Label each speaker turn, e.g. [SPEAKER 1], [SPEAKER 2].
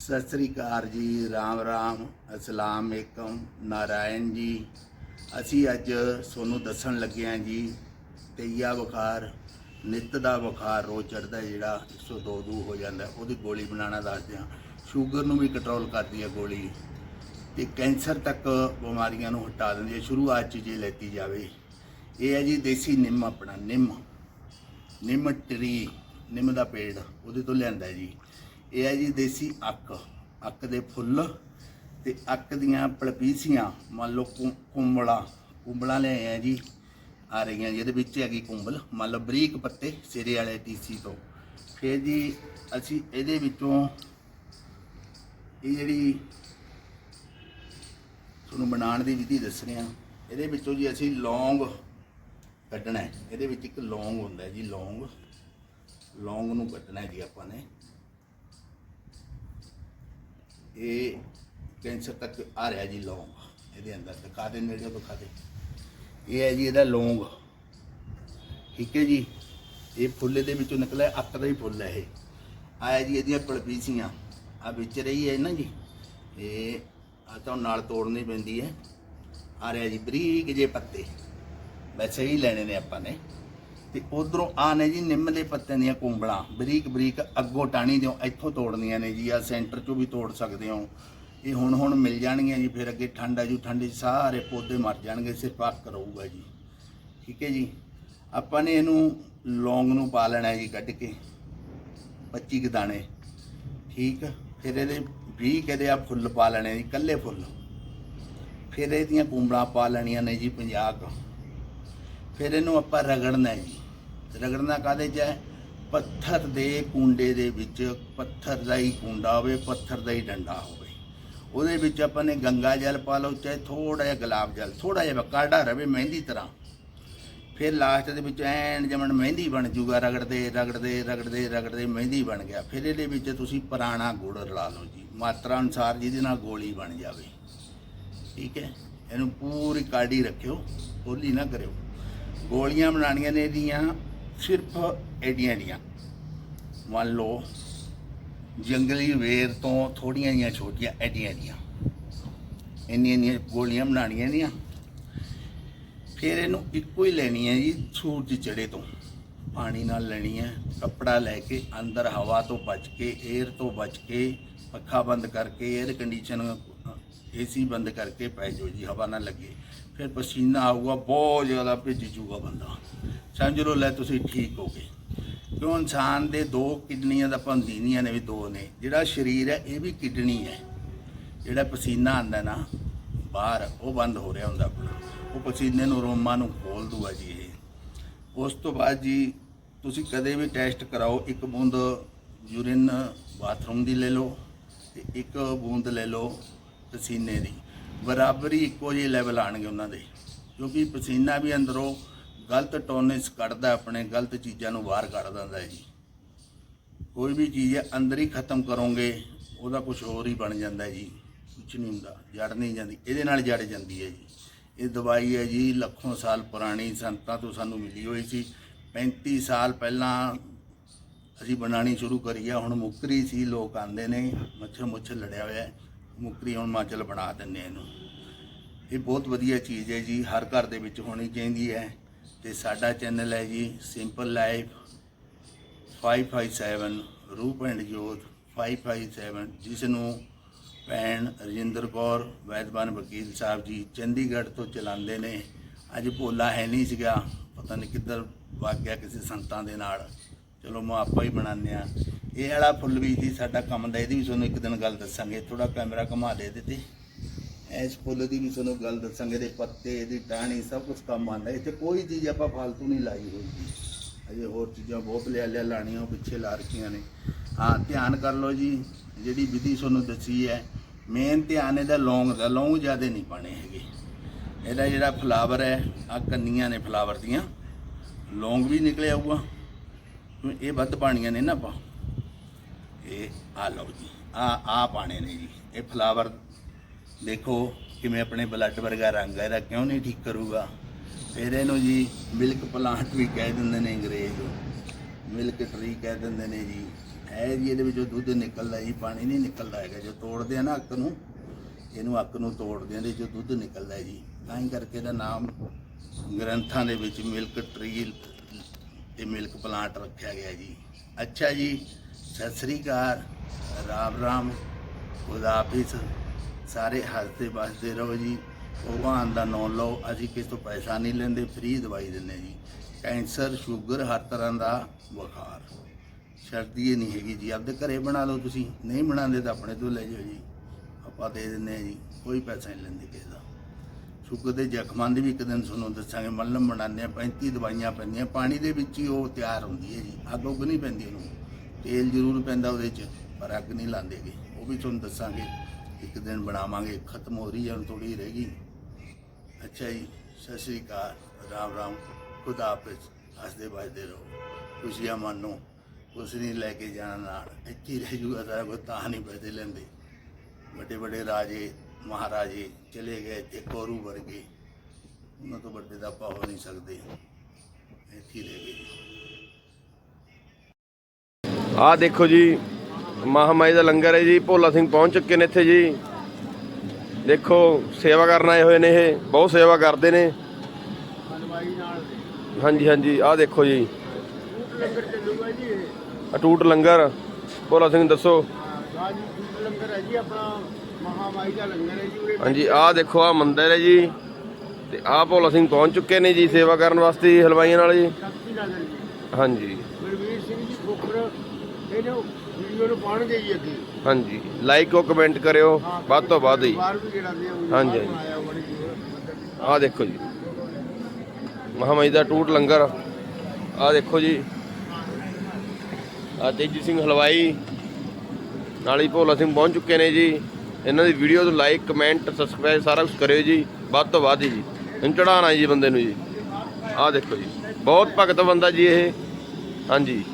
[SPEAKER 1] ਸਤਿ ਸ੍ਰੀ ਅਕਾਲ ਜੀ, ਰਾਮ ਰਾਮ ਅਸਲਾਮ ਅਲੈਕਮ ਨਾਰਾਇਣ ਜੀ। ਅਸੀਂ ਅੱਜ ਤੁਹਾਨੂੰ ਦੱਸਣ ਲੱਗੇ ਹਾਂ ਜੀ, ਤਈਆ ਬੁਖਾਰ, ਨਿੱਤ ਦਾ ਬੁਖਾਰ ਰੋਜ਼ ਚੜਦਾ ਜਿਹੜਾ 102 ਦੂ ਹੋ ਜਾਂਦਾ ਉਹਦੀ ਗੋਲੀ ਬਣਾਉਣਾ ਦੱਸਦੇ ਹਾਂ। ਸ਼ੂਗਰ ਨੂੰ ਵੀ ਕੰਟਰੋਲ ਕਰਦੀ ਹੈ ਗੋਲੀ। ਤੇ ਕੈਂਸਰ ਤੱਕ ਬਿਮਾਰੀਆਂ ਨੂੰ ਹਟਾ ਦਿੰਦੀ ਹੈ, ਸ਼ੁਰੂਆਤ 'ਚ ਜੇ ਲੈਤੀ ਜਾਵੇ। ਇਹ ਹੈ ਜੀ ਦੇਸੀ ਨਿੰਮ ਆਪਣਾ, ਨਿੰਮ। ਨਿੰਮ ਟਰੀ, ਨਿੰਮ ਦਾ ਪੇੜ, ਉਹਦੇ ਤੋਂ ਲਿਆਂਦਾ ਜੀ। ਇਹ ਹੈ ਜੀ ਦੇਸੀ ਅੱਕ ਅੱਕ ਦੇ ਫੁੱਲ ਤੇ ਅੱਕ ਦੀਆਂ ਪਲਪੀਸੀਆਂ, ਮੰਨ ਲਓ ਕੁ- ਕੁੰਬਲਾ ਕੁੰਬਲਾ ਲੈ ਆਏ ਜੀ, ਆ ਰਹੀਆਂ ਜੀ, ਇਹਦੇ ਵਿੱਚ ਹੈਗੀ ਕੁੰਬਲ, ਮੰਨ ਲਓ ਬਰੀਕ ਪੱਤੇ ਸਿਰੇ ਵਾਲੇ ਟੀਸੀ ਤੋਂ। ਫਿਰ ਜੀ ਅਸੀਂ ਇਹਦੇ ਵਿੱਚੋਂ ਇਹ ਜਿਹੜੀ ਤੁਹਾਨੂੰ ਬਣਾਉਣ ਦੀ ਵਿਧੀ ਦੱਸ ਰਹੇ ਹਾਂ ਇਹਦੇ ਵਿੱਚੋਂ ਜੀ ਅਸੀਂ ਲੌਂਗ ਕੱਢਣਾ ਹੈ। ਇਹਦੇ ਵਿੱਚ ਇੱਕ ਲੌਂਗ ਹੁੰਦਾ ਹੈ ਜੀ, ਲੌਂਗ। ਲੌਂਗ ਨੂੰ ਕੱਢਣਾ ਹੈ ਜੀ ਆਪਾਂ ਨੇ। ਇਹ ਕੈਂਸਰ ਤੱਕ ਆ ਰਿਹਾ ਜੀ ਲੌਂਗ, ਇਹਦੇ ਅੰਦਰ ਦਿਖਾ ਦੇ ਨੇੜੇ ਦਿਖਾ ਦੇ। ਇਹ ਹੈ ਜੀ ਇਹਦਾ ਲੌਂਗ। ਠੀਕ ਹੈ ਜੀ? ਇਹ ਫੁੱਲ ਦੇ ਵਿੱਚੋਂ ਨਿਕਲਿਆ ਅੱਕ ਦਾ ਹੀ ਫੁੱਲ ਹੈ ਇਹ। ਆਇਆ ਜੀ ਇਹਦੀਆਂ ਪਲਪੀਸੀਆਂ ਆ ਵਿੱਚ ਰਹੀ ਹੈ ਨਾ ਜੀ। ਇਹ ਆ ਤਾਂ ਨਾਲ ਤੋੜਨੀ ਪੈਂਦੀ ਹੈ। ਆ ਰਿਹਾ ਜੀ ਬਰੀਕ ਜੇ ਪੱਤੇ। ਵੈਸੇ ਹੀ ਲੈਣੇ ਨੇ ਆਪਾਂ ਨੇ। ਤੇ ਉਧਰੋਂ ਆ ਨੇ ਜੀ ਨਿੰਮ ਦੇ ਪੱਤਿਆਂ ਦੀਆਂ ਕੁੰਬਲਾਂ। ਬਰੀਕ ਬਰੀਕ ਅੱਗੋਂ ਟਾਣੀ ਦਿਓ, ਇੱਥੋਂ ਤੋੜਨੀਆਂ ਨੇ ਜੀ ਆ ਸੈਂਟਰ ਚੋਂ ਵੀ ਤੋੜ ਸਕਦੇ ਹੋ। ਇਹ ਹੁਣ ਹੁਣ ਮਿਲ ਜਾਣਗੀਆਂ ਜੀ, ਫਿਰ ਅੱਗੇ ਠੰਡ ਆ ਜੂ, ਠੰਡ ਸਾਰੇ ਪੌਦੇ ਮਰ ਜਾਣਗੇ, ਸਿਰਫ ਅੱਕ ਰਹੂਗਾ ਜੀ। ਠੀਕ ਹੈ ਜੀ? ਆਪਾਂ ਨੇ ਇਹਨੂੰ ਲੌਂਗ ਨੂੰ ਪਾ ਲੈਣਾ ਜੀ ਕੱਢ ਕੇ 25 ਕੁ ਦਾਣੇ। ਠੀਕ? ਫਿਰ ਇਹਦੇ 20 ਕਦੇ ਆ ਫੁੱਲ ਪਾ ਲੈਣੇ ਜੀ ਕੱਲੇ ਫੁੱਲ। ਫਿਰ ਇਹਦੀਆਂ ਕੁੰਬਲਾਂ ਪਾ ਲੈਣੀਆਂ ਨੇ ਜੀ 50 ਕੁ। ਫਿਰ ਇਹਨੂੰ ਆਪਾਂ ਰਗੜਨਾ ਜੀ। ਰਗੜਨਾ ਕਾਦੇ ਚ ਹੈ? ਪੱਥਰ ਦੇ ਕੁੰਡੇ ਦੇ ਵਿੱਚ ਪੱਥਰ ਦਾ ਹੀ ਕੁੰਡਾ ਹੋਵੇ, ਪੱਥਰ ਦਾ ਹੀ ਡੰਡਾ ਹੋਵੇ। ਉਹਦੇ ਵਿੱਚ ਆਪਾਂ ਨੇ ਗੰਗਾ ਜਲ ਪਾ ਲਓ, ਚਾਹੇ ਥੋੜਾ ਜਿਹਾ ਗੁਲਾਬ ਜਲ ਥੋੜਾ ਜਿਹਾ ਕਾੜਾ ਰਵੇ ਮਹਿੰਦੀ ਤਰ੍ਹਾਂ। ਫਿਰ ਲਾਸਟ ਦੇ ਵਿੱਚ ਐਨ ਜਮਣ ਮਹਿੰਦੀ ਬਣ ਜੂਗਾ, ਰਗੜਦੇ ਰਗੜਦੇ ਰਗੜਦੇ ਰਗੜਦੇ ਮਹਿੰਦੀ ਬਣ ਗਿਆ। ਫਿਰ ਇਹਦੇ ਵਿੱਚ ਤੁਸੀਂ ਪੁਰਾਣਾ ਗੁੜ ਰਲਾ ਲਓ ਜੀ। ਮਾਤਰਾ ਅਨੁਸਾਰ ਜਿਹਦੇ ਨਾਲ ਗੋਲੀ ਬਣ ਜਾਵੇ। ਠੀਕ ਹੈ? ਇਹਨੂੰ ਪੂਰੀ ਕਾੜੀ ਰੱਖਿਓ, ਹੋਲੀ ਨਾ ਕਰਿਓ। ਗੋਲੀਆਂ ਬਣਾਉਣੀਆਂ ਨੇ ਇਹਦੀਆਂ, ਸਿਰਫ ਐਡੀਆਂ ਦੀਆਂ ਮੰਨ ਲਓ, ਜੰਗਲੀ ਵੇਰ ਤੋਂ ਥੋੜੀਆਂ ਜੀਆਂ ਛੋਟੀਆਂ, ਐਡੀਆਂ ਦੀਆਂ ਇੰਨੀਆਂ ਇੰਨੀਆਂ ਗੋਲੀਆਂ ਬਣਾਉਣੀਆਂ ਦੀਆਂ ਫਿਰ ਇਹਨੂੰ ਇੱਕੋ ਹੀ ਲੈਣੀ ਹੈ ਜੀ, ਸੂਰਜ ਚੜੇ ਤੋਂ। ਪਾਣੀ ਨਾਲ ਲੈਣੀ ਹੈ, ਕੱਪੜਾ ਲੈ ਕੇ ਅੰਦਰ ਹਵਾ ਤੋਂ ਬਚ ਕੇ 에ਅਰ ਤੋਂ ਬਚ ਕੇ, ਪੱਖਾ ਬੰਦ ਕਰਕੇ 에ਅਰ ਕੰਡੀਸ਼ਨ ਏਸੀ ਬੰਦ ਕਰਕੇ ਪੈ ਜਾਓ ਜੀ, ਹਵਾ ਨਾ ਲੱਗੇ। ਫਿਰ ਪਸੀਨਾ ਆਊਗਾ, ਬਹੁਤ ਜ਼ਿਆਦਾ ਭਿੱਜ ਜੂਗਾ ਬੰਦਾ। ਸਮਝ ਲਓ ਲੈ ਤੁਸੀਂ ਠੀਕ ਹੋ ਗਏ। ਕਿਉਂ ਇਨਸਾਨ ਦੇ ਦੋ ਕਿਡਨੀਆਂ ਦਾ ਪੰਦੀਨੀਆਂ ਨੇ ਵੀ ਦੋ ਨੇ। ਜਿਹੜਾ ਸਰੀਰ ਹੈ, ਇਹ ਵੀ ਕਿਡਨੀ ਹੈ। ਜਿਹੜਾ ਪਸੀਨਾ ਆਂਦਾ ਨਾ, ਬਾਹਰ, ਉਹ ਬੰਦ ਹੋ ਰਿਹਾ ਹੁੰਦਾ ਆਪਣਾ। ਉਹ ਪਸੀਨੇ ਨੂੰ ਰੋਮਾਂ ਨੂੰ ਖੋਲ ਦੂਗਾ ਜੀ ਇਹ। ਉਸ ਤੋਂ ਬਾਅਦ ਜੀ, ਤੁਸੀਂ ਕਦੇ ਵੀ ਟੈਸਟ ਕਰਾਓ, ਇੱਕ ਬੂੰਦ ਯੂਰਿਨ ਬਾਥਰੂਮ ਦੀ ਲੈ ਲਓ ਤੇ ਇੱਕ ਬੂੰਦ ਲੈ ਲਓ ਪਸੀਨੇ ਦੀ। ਬਰਾਬਰੀ ਇੱਕੋ ਜਿਹੇ ਲੈਵਲ ਆਣਗੇ ਉਹਨਾਂ ਦੇ। ਕਿਉਂਕਿ ਪਸੀਨਾ ਵੀ ਅੰਦਰੋਂ ਗਲਤ ਟੋਨਿਸ ਕੱਢਦਾ ਆਪਣੇ, ਗਲਤ ਚੀਜ਼ਾਂ ਨੂੰ ਬਾਹਰ ਕੱਢ ਦਿੰਦਾ ਹੈ ਜੀ। ਕੋਈ ਵੀ ਚੀਜ਼ ਹੈ ਅੰਦਰ ਹੀ ਖਤਮ ਕਰੋਗੇ, ਉਹਦਾ ਕੁਝ ਹੋਰ ਹੀ ਬਣ ਜਾਂਦਾ ਜੀ। ਕੁਝ ਨਹੀਂ ਹੁੰਦਾ, ਜੜ ਨਹੀਂ ਜਾਂਦੀ, ਇਹਦੇ ਨਾਲ ਜੜ ਜਾਂਦੀ ਹੈ ਜੀ। ਇਹ ਦਵਾਈ ਹੈ ਜੀ, ਲੱਖੋਂ ਸਾਲ ਪੁਰਾਣੀ ਸੰਤਾਂ ਤੋਂ ਸਾਨੂੰ ਮਿਲੀ ਹੋਈ ਸੀ। 35 ਸਾਲ ਪਹਿਲਾਂ ਅਸੀਂ ਬਣਾਣੀ ਸ਼ੁਰੂ ਕਰੀ ਆ, ਹੁਣ ਮੁੱਕਰੀ ਸੀ, ਲੋਕ ਆਂਦੇ ਨੇ ਮੱਛਰ ਮੁੱਛਰ ਲੜਿਆ ਹੋਇਆ ਹੈ। ਮੁੱਕਰੀ ਹੁਣ ਹਿਮਾਚਲ ਬਣਾ ਦਿੰਦੇ ਇਹਨੂੰ। ਇਹ ਬਹੁਤ ਵਧੀਆ ਚੀਜ਼ ਹੈ ਜੀ, ਹਰ ਘਰ ਦੇ ਵਿੱਚ ਹੋਣੀ ਚਾਹੀਦੀ ਹੈ। ਤੇ ਸਾਡਾ ਚੈਨਲ ਹੈ ਜੀ ਸਿੰਪਲ ਲਾਈਫ 557 ਰੂਪ ਐਂਡ ਜੋਤ 557 ਜਿਸ ਨੂੰ ਭੈਣ ਰਜਿੰਦਰ ਕੌਰ, ਵੈਦਵਾਨ ਵਕੀਲ ਸਾਹਿਬ ਜੀ ਚੰਡੀਗੜ੍ਹ ਤੋਂ ਚਲਾਉਂਦੇ ਨੇ। ਅੱਜ ਭੋਲਾ ਹੈ ਨਹੀਂ ਸੀਗਾ, ਪਤਾ ਨਹੀਂ ਕਿੱਧਰ ਵਾਗਿਆ ਕਿਸੇ ਸੰਤਾਂ ਦੇ ਨਾਲ। ਚਲੋ ਮੈਂ ਆਪਾਂ ਹੀ ਬਣਾਉਂਦੇ ਆ ਇਹ ਵਾਲਾ ਫੁੱਲ ਵੀ ਜੀ ਸਾਡਾ ਕੰਮ ਦਾ, ਇਹਦੀ ਵੀ ਤੁਹਾਨੂੰ ਇੱਕ ਦਿਨ ਗੱਲ ਦੱਸਾਂਗੇ। ਥੋੜਾ ਕੈਮਰਾ ਘੁਮਾ ਦੇ ਇਹਦੇ 'ਤੇ। ਇਸ ਫੁੱਲ ਦੀ ਵੀ ਤੁਹਾਨੂੰ ਗੱਲ ਦੱਸਾਂਗੇ, ਇਹਦੇ ਪੱਤੇ, ਇਹਦੀ ਟਾਹਣੀ, ਸਭ ਕੁਝ ਕੰਮ ਆਉਂਦਾ। ਇੱਥੇ ਕੋਈ ਚੀਜ਼ ਆਪਾਂ ਫालतू ਨਹੀਂ ਲਾਈ ਹੋਈ ਅਜੇ ਹੋਰ ਚੀਜ਼ਾਂ ਬਹੁਤ ਲਿਆ ਲਿਆ ਲਾਣੀਆਂ, ਉਹ ਪਿੱਛੇ ਲਾ ਰੱਖੀਆਂ ਨੇ। ਹਾਂ ਧਿਆਨ ਕਰ ਲਓ ਜੀ, ਜਿਹੜੀ ਵਿਧੀ ਤੁਹਾਨੂੰ ਦੱਸੀ ਹੈ ਮੇਨ ਧਿਆਨ ਇਹਦਾ ਲੌਂਗ ਦਾ। ਲੌਂਗ ਜ਼ਿਆਦਾ ਨਹੀਂ ਪਾਣੇ ਹੈਗੇ। ਇਹਦਾ ਜਿਹੜਾ ਫਲਾਵਰ ਹੈ ਆ ਕੰਨੀਆਂ ਨੇ ਫਲਾਵਰ ਦੀਆਂ। ਲੌਂਗ ਵੀ ਨਿਕਲਿਆ ਆਊਗਾ ਕਿਉਂ ਇਹ ਵੱਧ ਪਾਣੀਆਂ ਨੇ ਨਾ ਆਪਾਂ। ਇਹ ਆ ਲਓ ਜੀ, ਆ ਆ ਪਾਣੇ ਨੇ ਜੀ। ਇਹ ਫਲਾਵਰ ਦੇਖੋ ਕਿਵੇਂ ਆਪਣੇ ਬਲੱਡ ਵਰਗਾ ਰੰਗ ਹੈ, ਇਹਦਾ ਕਿਉਂ ਨਹੀਂ ਠੀਕ ਕਰੂਗਾ? ਫਿਰ ਇਹਨੂੰ ਜੀ ਮਿਲਕ ਪਲਾਂਟ ਵੀ ਕਹਿ ਦਿੰਦੇ ਨੇ ਅੰਗਰੇਜ਼। ਮਿਲਕ ਟਰੀ ਕਹਿ ਦਿੰਦੇ ਨੇ ਜੀ। ਇਹ ਜੀ, ਇਹਦੇ ਵਿੱਚੋਂ ਦੁੱਧ ਨਿਕਲਦਾ ਜੀ, ਪਾਣੀ ਨਹੀਂ ਨਿਕਲਦਾ ਹੈਗਾ। ਜੋ ਤੋੜਦੇ ਆ ਨਾ ਅੱਕ ਨੂੰ, ਇਹਨੂੰ ਅੱਕ ਨੂੰ ਤੋੜਦੇ ਆ, ਇਹਦੇ ਚੋਂ ਦੁੱਧ ਨਿਕਲਦਾ ਜੀ। ਤਾਂ ਹੀ ਕਰਕੇ ਇਹਦਾ ਨਾਮ ਗ੍ਰੰਥਾਂ ਦੇ ਵਿੱਚ ਮਿਲਕ ਟਰੀ ਤੇ ਮਿਲਕ ਪਲਾਂਟ ਰੱਖਿਆ ਗਿਆ ਜੀ। ਅੱਛਾ ਜੀ, ਸਤਿ ਸ੍ਰੀ ਅਕਾਲ। ਰਾਮ ਰਾਮ, ਖੁਦਾ ਹਾਫਿਜ਼ ਸਾਰੇ ਹੱਸਦੇ ਵੱਸਦੇ ਰਹੋ ਜੀ। ਭਗਵਾਨ ਦਾ ਨਾਮ ਲਓ, ਅਸੀਂ ਕਿਸੇ ਤੋਂ ਪੈਸਾ ਨਹੀਂ ਲੈਂਦੇ ਫ੍ਰੀ ਦਵਾਈ ਦਿੰਦੇ ਜੀ। ਕੈਂਸਰ, ਸ਼ੂਗਰ, ਹਰ ਤਰ੍ਹਾਂ ਦਾ ਬੁਖਾਰ। ਸ਼ਰਦੀ ਇਹ ਨਹੀਂ ਹੈਗੀ ਜੀ। ਆਪਦੇ ਘਰੇ ਬਣਾ ਲਓ ਤੁਸੀਂ। ਨਹੀਂ ਬਣਾਉਂਦੇ ਤਾਂ ਆਪਣੇ ਤੋਂ ਲੈ ਜਾਓ ਜੀ। ਆਪਾਂ ਦੇ ਦਿੰਦੇ ਹਾਂ ਜੀ। ਕੋਈ ਪੈਸਾ ਨਹੀਂ ਲੈਂਦੇ ਕਿਸੇ ਦਾ। ਸ਼ੂਗਰ ਦੇ ਜ਼ਖਮਾਂ ਦੀ ਵੀ ਇੱਕ ਦਿਨ ਤੁਹਾਨੂੰ ਦੱਸਾਂਗੇ। ਮੱਲਮ ਬਣਾਉਂਦੇ ਆ 35 ਦਵਾਈਆਂ ਪੈਂਦੀਆਂ, ਪਾਣੀ ਦੇ ਵਿੱਚ ਹੀ ਉਹ ਤਿਆਰ ਹੁੰਦੀ ਹੈ ਜੀ। ਅੱਗ ਉੱਗ ਨਹੀਂ ਪੈਂਦੀ ਉਹਨੂੰ। ਤੇਲ ਜ਼ਰੂਰ ਪੈਂਦਾ ਉਹਦੇ 'ਚ, ਪਰ ਅੱਗ ਨਹੀਂ ਲਾਉਂਦੇਗੇ। ਉਹ ਵੀ ਤੁਹਾਨੂੰ ਦੱਸਾਂਗੇ, ਇੱਕ ਦਿਨ ਬਣਾਵਾਂਗੇ। ਖਤਮ ਹੋ ਰਹੀ ਹੈ, ਹੁਣ ਥੋੜੀ ਰਹਿ ਗਈ। ਅੱਛਾ ਜੀ, ਸਤਿ ਸ੍ਰੀ ਅਕਾਲ। ਰਾਮ ਰਾਮ। ਖੁਦਾ ਹਾਫਿਜ਼। ਹੱਸਦੇ ਵੱਜਦੇ ਰਹੋ। ਖੁਸ਼ੀਆਂ ਮੰਨੋ, ਕੁਛ ਨਹੀਂ ਲੈ ਕੇ ਜਾਣਾ ਨਾਲ। ਇੱਥੇ ਰਹਿ ਜੂਗਾ ਸਾਰਾ ਕੁਝ ਤਾਂ ਨਹੀਂ ਪੈਸੇ ਲੈਂਦੇ। ਵੱਡੇ ਵੱਡੇ ਰਾਜੇ ਮਹਾਰਾਜੇ ਚਲੇ ਗਏ ਤੇ ਕੋਰੂ ਵਰਗੇ ਉਹਨਾਂ ਤੋਂ ਵੱਡੇ ਤਾਂ ਆਪਾਂ ਹੋ ਨਹੀਂ ਸਕਦੇ। ਇੱਥੇ ਰਹਿ ਗਏ।
[SPEAKER 2] ਆਹ ਦੇਖੋ ਜੀ ਮਹਾਮਾਈ ਦਾ ਲੰਗਰ ਹੈ ਜੀ ਭੋਲਾ ਸਿੰਘ ਪਹੁੰਚ ਚੁੱਕੇ ਨੇ ਇੱਥੇ ਜੀ। ਦੇਖੋ ਸੇਵਾ ਕਰਨ ਆਏ ਹੋਏ ਨੇ ਇਹ ਬਹੁਤ ਸੇਵਾ ਕਰਦੇ ਨੇ। ਹਾਂਜੀ ਹਾਂਜੀ ਆਹ ਦੇਖੋ ਜੀ। ਅਟੂਟ ਲੰਗਰ ਭੋਲਾ ਸਿੰਘ ਦੱਸੋ।
[SPEAKER 3] ਲੰਗਰ ਹੈ ਜੀ ਆਪਣਾ। ਮਹਾਮਾਈ ਦਾ ਲੰਗਰ ਹੈ ਜੀ ਉਰੇ
[SPEAKER 2] ਹਾਂਜੀ ਆਹ ਦੇਖੋ ਆਹ ਮੰਦਿਰ ਹੈ ਜੀ। ਤੇ ਆਹ ਭੋਲਾ ਸਿੰਘ ਪਹੁੰਚ ਚੁੱਕੇ ਨੇ ਜੀ ਸੇਵਾ ਕਰਨ ਵਾਸਤੇ ਜੀ ਹਲਵਾਈਆਂ ਨਾਲ ਜੀ।
[SPEAKER 3] ਸ਼ਕਤੀ ਨਗਰ ਜੀ।
[SPEAKER 2] ਹਾਂਜੀ।
[SPEAKER 3] ਗੁਰਵੀਰ ਸਿੰਘ ਜੀ ਖੋਖਰ ਇਹਨੂੰ ਵੀਡੀਓ ਨੂੰ ਪਾਉਣਗੇ ਜੀ ਅੱਗੇ।
[SPEAKER 2] ਹਾਂਜੀ ਲਾਈਕ ਉਹ ਕਮੈਂਟ ਕਰਿਓ ਵੱਧ ਤੋਂ ਵੱਧ ਜੀ
[SPEAKER 3] ਬਾਹਰ ਵੀ ਜਿਹੜਾ ਦੇ
[SPEAKER 2] ਹਾਂਜੀ,
[SPEAKER 3] ਜੀ
[SPEAKER 2] ਆਹ ਦੇਖੋ ਜੀ। ਮਹਾਮਾਈ ਦਾ ਟੂਟ ਲੰਗਰ। ਆਹ ਦੇਖੋ ਜੀ। ਆ ਤੇਜੀ ਸਿੰਘ ਹਲਵਾਈ। ਨਾਲ ਹੀ ਭੋਲਾ ਸਿੰਘ ਪਹੁੰਚ ਚੁੱਕੇ ਨੇ ਜੀ। ਇਹਨਾਂ ਦੀ ਵੀਡੀਓ ਨੂੰ ਲਾਈਕ ਕਮੈਂਟ ਸਬਸਕ੍ਰਾਈਬ ਸਾਰਾ ਕੁਝ ਕਰਿਓ ਜੀ। ਵੱਧ ਤੋਂ ਵੱਧ ਜੀ। ਇਹਨੂੰ ਚੜਾਉਣਾ ਜੀ ਬੰਦੇ ਨੂੰ ਜੀ। ਆਹ ਦੇਖੋ ਜੀ। ਬਹੁਤ ਭਗਤ ਬੰਦਾ ਜੀ ਇਹ। ਹਾਂਜੀ।